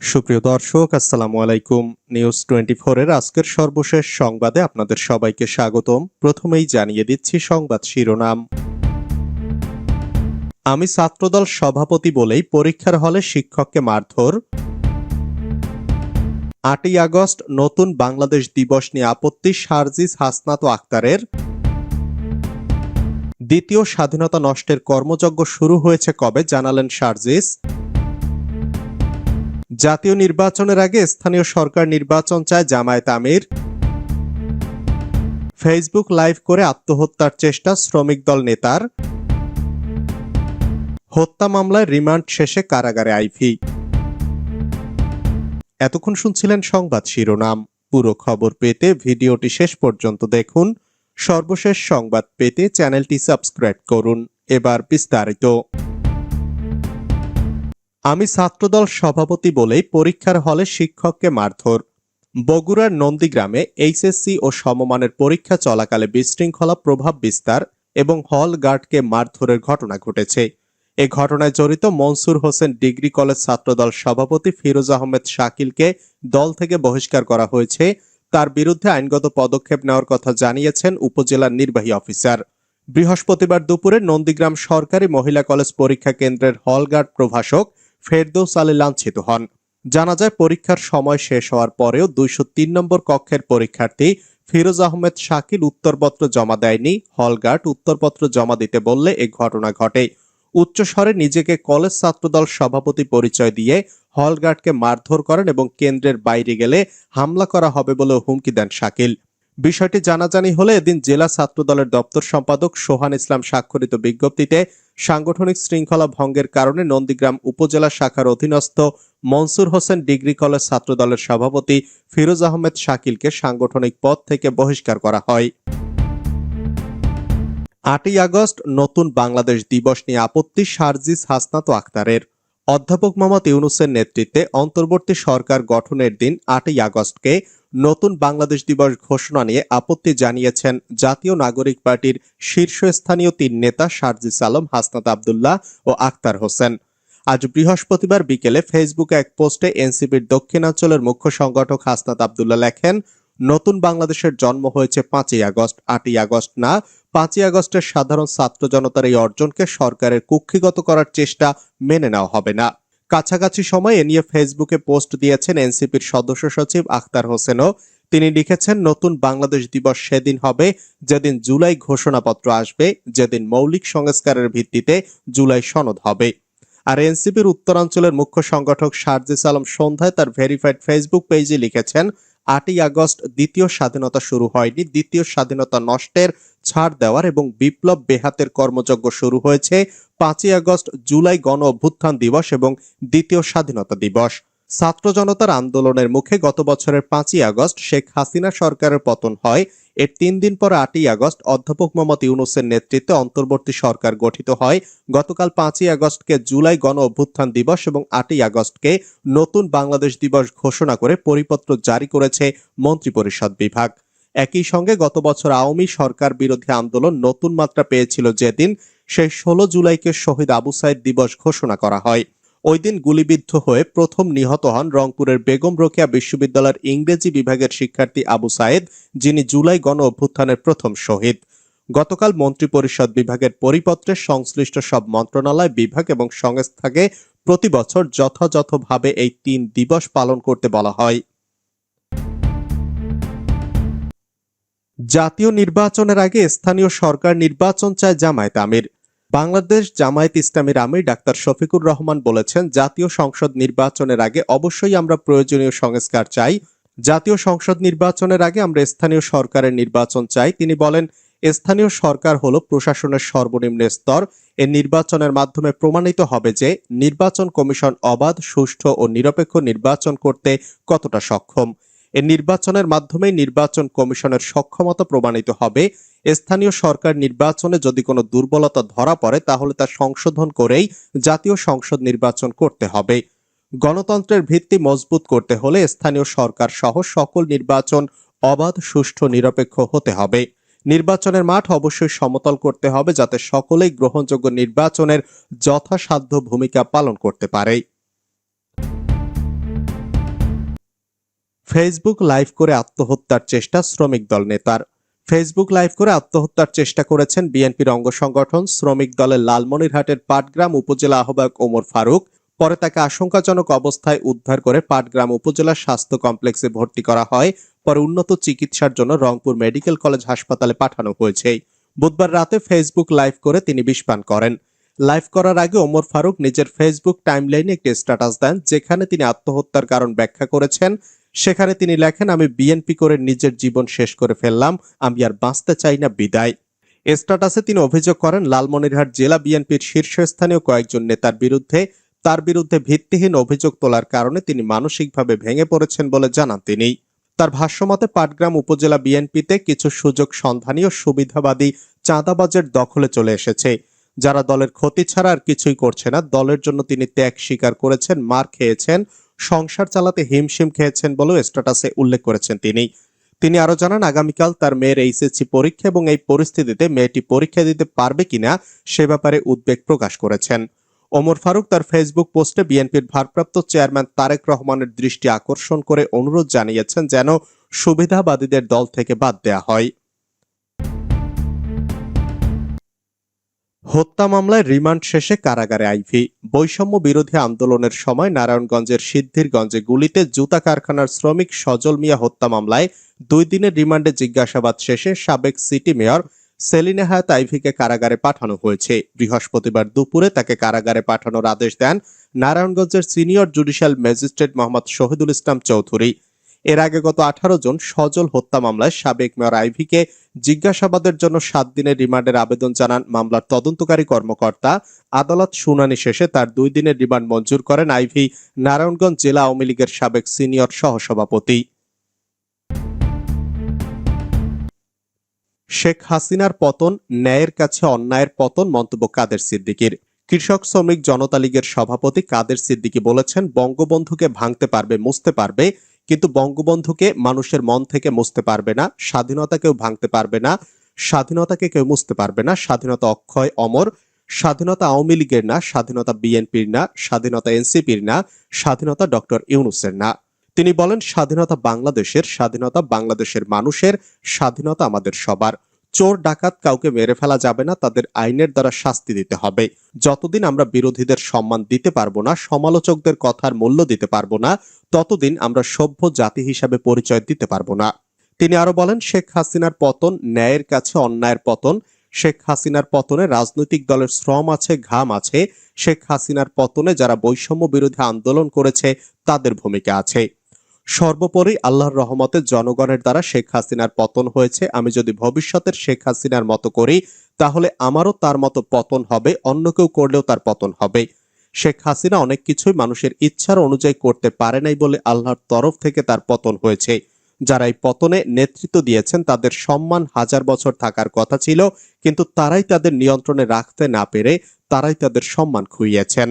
সুপ্রিয় দর্শক, আসসালামু আলাইকুম। নিউজ টোয়েন্টি এর আজকের সর্বশেষ সংবাদে আপনাদের সবাইকে স্বাগতম। প্রথমেই জানিয়ে দিচ্ছি সংবাদ শিরোনাম। আমি ছাত্রদল সভাপতি বলেই পরীক্ষার হলে শিক্ষককে মারধর। আটই আগস্ট নতুন বাংলাদেশ দিবস নিয়ে আপত্তি সার্জিস হাসনাত আক্তারের। দ্বিতীয় স্বাধীনতা নষ্টের কর্মযজ্ঞ শুরু হয়েছে কবে জানালেন সার্জিস। জাতীয় নির্বাচনের আগে স্থানীয় সরকার নির্বাচন চায় জামায়াত আমির। ফেসবুক লাইভ করে আত্মহত্যার চেষ্টা শ্রমিক দল নেতার। হত্যা মামলায় রিমান্ড শেষে কারাগারে আইভি। এতক্ষণ শুনছিলেন সংবাদ শিরোনাম। পুরো খবর পেতে ভিডিওটি শেষ পর্যন্ত দেখুন। সর্বশেষ সংবাদ পেতে চ্যানেলটি সাবস্ক্রাইব করুন। এবার বিস্তারিত। আমি ছাত্রদল সভাপতি বলেই পরীক্ষার হলে শিক্ষককে মারধর। বগুড়ার নন্দীগ্রামে এইচএসসি ও সমমানের পরীক্ষা চলাকালে বিশৃঙ্খলা প্রভাব বিস্তার এবং হল গার্ডকে মারধরের ঘটনা ঘটেছে। এ ঘটনায় জড়িত মনসুর হোসেন ডিগ্রি কলেজ ছাত্রদল সভাপতি ফিরোজ আহমেদ শাকিলকে দল থেকে বহিষ্কার করা হয়েছে। তার বিরুদ্ধে আইনগত পদক্ষেপ নেওয়ার কথা জানিয়েছেন উপজেলার নির্বাহী অফিসার। বৃহস্পতিবার দুপুরে নন্দীগ্রাম সরকারি মহিলা কলেজ পরীক্ষা কেন্দ্রের হলগার্ড প্রভাষক ফেরদৌস আলী লাঞ্ছিত হন। জানা যায়, পরীক্ষার সময় শেষ হওয়ার পরেও দুইশো তিন নম্বর কক্ষের পরীক্ষার্থী ফিরোজ আহমেদ শাকিল উত্তরপত্র জমা দেয়নি। হলগার্ড উত্তরপত্র জমা দিতে বললে এ ঘটনা ঘটে। উচ্চস্বরে নিজেকে কলেজ ছাত্রদল সভাপতি পরিচয় দিয়ে হলগার্ডকে মারধর করেন এবং কেন্দ্রের বাইরে গেলে হামলা করা হবে বলে হুমকি দেন শাকিল। বিষয়টি জানাজানি হলে এদিন জেলা ছাত্র দলের দপ্তর সম্পাদক সোহান ইসলাম স্বাক্ষরিত বিজ্ঞপ্তিতে সাংগঠনিক শৃঙ্খলা ভঙ্গের কারণে নন্দীগ্রাম উপজেলা শাখার অধীনস্থ মনসুর হোসেন ডিগ্রি কলেজ ছাত্র দলের সভাপতি ফিরোজ আহমেদ শাকিলকে সাংগঠনিক পদ থেকে বহিষ্কার করা হয়। আটই আগস্ট নতুন বাংলাদেশ দিবস নিয়ে আপত্তি সার্জিস হাসনাত আক্তারের অধ্যাপক মোহাম্মদ ইউনুসের নেতৃত্বে অন্তর্বর্তী সরকার গঠনের দিন আটই আগস্টকে নতুন বাংলাদেশ দিবস ঘোষণা নিয়ে আপত্তি জানিয়েছেন জাতীয় নাগরিক পার্টির শীর্ষস্থানীয় তিন নেতা সার্জিস আলম, হাসনাত আবদুল্লাহ ও আক্তার হোসেন। আজ বৃহস্পতিবার বিকেলে ফেসবুকে এক পোস্টে এনসিপির দক্ষিণাঞ্চলের মুখ্য সংগঠক হাসনাত আবদুল্লাহ লেখেন, নতুন বাংলাদেশের জন্ম হয়েছে পাঁচই আগস্ট, আটই আগস্ট না, পাঁচই আগস্টের সাধারণ ছাত্র জনতার এই অর্জনকে সরকারের কুক্ষিগত করার চেষ্টা মেনে নেওয়া হবে না। কাছাকাছি সময়ে নিয়ে ফেসবুকে পোস্ট দিয়েছেন এনসিপির সদস্য সচিব আখতার হোসেনও। তিনি লিখেছেন, নতুন বাংলাদেশ দিবস সেদিন হবে, যেদিন জুলাই ঘোষণাপত্র আসবে, যেদিন মৌলিক সংস্কারের ভিত্তিতে জুলাই সনদ হবে। আর এনসিপির উত্তরাঞ্চলের মুখ্য সংগঠক সার্জিস আলম সন্ধ্যায় তার ভেরিফাইড ফেসবুক পেজে লিখেছেন, আটই আগস্ট দ্বিতীয় স্বাধীনতা শুরু হয়নি, দ্বিতীয় স্বাধীনতা নষ্টের ছাড় দেওয়ার এবং বিপ্লব বেহাতের কর্মযজ্ঞ শুরু হয়েছে পাঁচই আগস্ট জুলাই গণ অভ্যুত্থান দিবস এবং দ্বিতীয় স্বাধীনতা দিবস। ছাত্র জনতার আন্দোলনের মুখে গত বছরের পাঁচই আগস্ট শেখ হাসিনা সরকারের পতন হয়। এর তিন দিন পর আটই আগস্ট অধ্যাপক মোহাম্মদ ইউনুসের নেতৃত্বে অন্তর্বর্তী সরকার গঠিত হয়। গতকাল পাঁচই আগস্টকে জুলাই গণ অভ্যুত্থান দিবস এবং আটই আগস্টকে নতুন বাংলাদেশ দিবস ঘোষণা করে পরিপত্র জারি করেছে মন্ত্রিপরিষদ বিভাগ। একই সঙ্গে গত বছর আওয়ামী সরকার বিরোধী আন্দোলন নতুন মাত্রা পেয়েছিল যেদিন সেই ষোলো জুলাইকে শহীদ আবু সাইদ দিবস ঘোষণা করা হয়। ওই দিন গুলিবিদ্ধ হয়ে প্রথম নিহত হন রংপুরের বেগম রোকেয়া বিশ্ববিদ্যালয়ের ইংরেজি বিভাগের শিক্ষার্থী আবু সাইদ, যিনি জুলাই গণ অভ্যুত্থানের প্রথম শহীদ। গতকাল মন্ত্রিপরিষদ বিভাগের পরিপত্রে সংশ্লিষ্ট সব মন্ত্রণালয়, বিভাগ এবং সংস্থাকে প্রতি বছর যথাযথভাবে এই তিন দিবস পালন করতে বলা হয়। জাতীয় নির্বাচনের আগে স্থানীয় সরকার নির্বাচন চায় জামায়াত আমির। বাংলাদেশ জামায়াত ইসলামীর আমির ডাক্তার শফিকুর রহমান বলেছেন, জাতীয় সংসদ নির্বাচনের আগে অবশ্যই আমরা প্রয়োজনীয় সংস্কার চাই। জাতীয় সংসদ নির্বাচনের আগে আমরা স্থানীয় সরকারের নির্বাচন চাই। তিনি বলেন, স্থানীয় সরকার হল প্রশাসনের সর্বনিম্ন স্তর। এ নির্বাচনের মাধ্যমে প্রমাণিত হবে যে নির্বাচন কমিশন অবাধ, সুষ্ঠু ও নিরপেক্ষ নির্বাচন করতে কতটা সক্ষম। এ নির্বাচনের মাধ্যমে নির্বাচন কমিশনের সক্ষমতা প্রমাণিত হবে। স্থানীয় সরকার নির্বাচনে যদি কোনো দুর্বলতা ধরা পড়ে, তাহলে তা সংশোধন করেই জাতীয় সংসদ নির্বাচন করতে হবে। গণতন্ত্রের ভিত্তি মজবুত করতে হলে স্থানীয় সরকার সহ সকল নির্বাচন অবাধ, সুষ্ঠু, নিরপেক্ষ হতে হবে। নির্বাচনের মাঠ অবশ্যই সমতল করতে হবে যাতে সকলেই গ্রহণযোগ্য নির্বাচনের যথাসাধ্য ভূমিকা পালন করতে পারে। ফেসবুক লাইভ করে আত্মহত্যার চেষ্টা শ্রমিক দল নেতার। ফেসবুক লাইভ করে আত্মহত্যার চেষ্টা করেছেন বিএনপির অঙ্গ সংগঠন শ্রমিক দলের লালমনিরহাটের পাটগ্রাম উপজেলা আহ্বায়ক ওমর ফারুক। পরে তাকে আশঙ্কাজনক অবস্থায় উদ্ধার করে পাটগ্রাম উপজেলা স্বাস্থ্য কমপ্লেক্সে ভর্তি করা হয়। পরে উন্নত চিকিৎসার জন্য রংপুর মেডিকেল কলেজ হাসপাতালে পাঠানো হয়েছে। বুধবার রাতে ফেসবুক লাইভ করে তিনি বিষ পান করেন। লাইভ করার আগে ওমর ফারুক নিজের ফেসবুক টাইমলাইনে একটি স্ট্যাটাস দেন, যেখানে তিনি আত্মহত্যার কারণ ব্যাখ্যা করেছেন। সেখানে তিনি লেখেন, আমি বিএনপি করে নিজের জীবন শেষ করে ফেললাম, আমি আর বাঁচতে চাই না, বিদায়। স্ট্যাটাসে তিনি অভিযোগ করেন, লালমনিরহাট জেলা বিএনপির শীর্ষস্থানীয় কয়েকজন নেতার বিরুদ্ধে, তার বিরুদ্ধে ভিত্তিহীন অভিযোগ তোলার কারণে তিনি মানসিকভাবে ভেঙে পড়েছেন বলে জানান তিনি। তার ভাষ্যমতে, পাটগ্রাম উপজেলা বিএনপিতে কিছু সুযোগ সন্ধানী ও সুবিধাবাদী চাঁদাবাজের দখলে চলে এসেছে। যারা দলের ক্ষতি ছাড়া আর কিছুই করছে না, দলের জন্য তিনি ত্যাগ স্বীকার করেছেন, মার খেয়েছেন সংসার চালাতে হিমশিম খেয়েছেন বলেও স্ট্যাটাসে উল্লেখ করেছেন তিনি। তিনি আরও জানান, আগামীকাল তার মেয়ের এইচএসসি পরীক্ষা এবং এই পরিস্থিতিতে মেয়েটি পরীক্ষা দিতে পারবে কিনা সে ব্যাপারে উদ্বেগ প্রকাশ করেছেন। ওমর ফারুক তার ফেসবুক পোস্টে বিএনপির ভারপ্রাপ্ত চেয়ারম্যান তারেক রহমানের দৃষ্টি আকর্ষণ করে অনুরোধ জানিয়েছেন যেন সুবিধাবাদীদের দল থেকে বাদ দেয়া হয়। হত্যা মামলায় রিমান্ড শেষে কারাগারে আইভি। বৈষম্য বিরোধী আন্দোলনের সময় নারায়ণগঞ্জের সিদ্ধিরগঞ্জে গুলিতে জুতা কারখানার শ্রমিক সজল মিয়া হত্যা মামলায় দুই দিনের রিমান্ডে জিজ্ঞাসাবাদ শেষে সাবেক সিটি মেয়র সেলিনা হায়াত আইভিকে কারাগারে পাঠানো হয়েছে। বৃহস্পতিবার দুপুরে তাকে কারাগারে পাঠানোর আদেশ দেন নারায়ণগঞ্জের senior judicial magistrate Mohammad Shahidul Islam Chowdhury. এর আগে গত আঠারো জন সজল হত্যা মামলায় সাবেক মেয়র আইভিকে জিজ্ঞাসাবাদের জন্য সাত দিনের রিমান্ডের আবেদন জানান মামলার তদন্তকারী কর্মকর্তা। আদালত শুনানি শেষে তার দুই দিনের রিমান্ড মঞ্জুর করেন আইভি নারায়ণগঞ্জ জেলা আওয়ামী লীগের সাবেক সিনিয়র সহসভাপতি। শেখ হাসিনার পতন, ন্যায়ের কাছে অন্যায়ের পতন মন্তব্য কাদের সিদ্দিকির? কৃষক, শ্রমিক, জনতা লীগের সভাপতি কাদের সিদ্দিকি বলেছেন, বঙ্গবন্ধুকে ভাঙতে পারবে, মুছতে পারবে কিন্তু বঙ্গবন্ধুকে মানুষের মন থেকে মুছতে পারবে না স্বাধীনতা কেউ ভাঙতে পারবে না, স্বাধীনতাকে কেউ মুছতে পারবে না, স্বাধীনতা অক্ষয় অমর, স্বাধীনতা আওয়ামী লীগের না, স্বাধীনতা বিএনপির না, স্বাধীনতা এনসিপির না, স্বাধীনতা ডক্টর ইউনুসের না। তিনি বলেন, স্বাধীনতা বাংলাদেশের স্বাধীনতা বাংলাদেশের মানুষের, স্বাধীনতা আমাদের সবার। চোর ডাকাত কাউকে মেরে ফেলা যাবে না, তাদের আইনের দ্বারা শাস্তি দিতে হবে। যতদিন আমরা বিরোধীদের সম্মান দিতে পারব না, সমালোচকদের কথার মূল্য দিতে পারব না, ততদিন আমরা সভ্য জাতি হিসাবে পরিচয় দিতে পারব না। তিনি আরও বলেন, শেখ হাসিনার পতন ন্যায়ের কাছে অন্যায়ের পতন। শেখ হাসিনার পতনে রাজনৈতিক দলের শ্রম আছে, ঘাম আছে। শেখ হাসিনার পতনে যারা বৈষম্য বিরোধী আন্দোলন করেছে, তাদের ভূমিকা আছে। সর্বোপরি আল্লাহর রহমতে জনগণের দ্বারা শেখ হাসিনার পতন হয়েছে। আমি যদি ভবিষ্যতের শেখ হাসিনার মতো করি, তাহলে আমারও তার মতো পতন হবে, অন্য কেউ করলেও তার পতন হবে। শেখ হাসিনা অনেক কিছুই মানুষের ইচ্ছার অনুযায়ী করতে পারে নাই বলে আল্লাহর তরফ থেকে তার পতন হয়েছে। যারা এই পতনে নেতৃত্ব দিয়েছেন, তাদের সম্মান হাজার বছর থাকার কথা ছিল, কিন্তু তারাই তাদের নিয়ন্ত্রণে রাখতে না পেরে তারাই তাদের সম্মান খুইয়েছেন।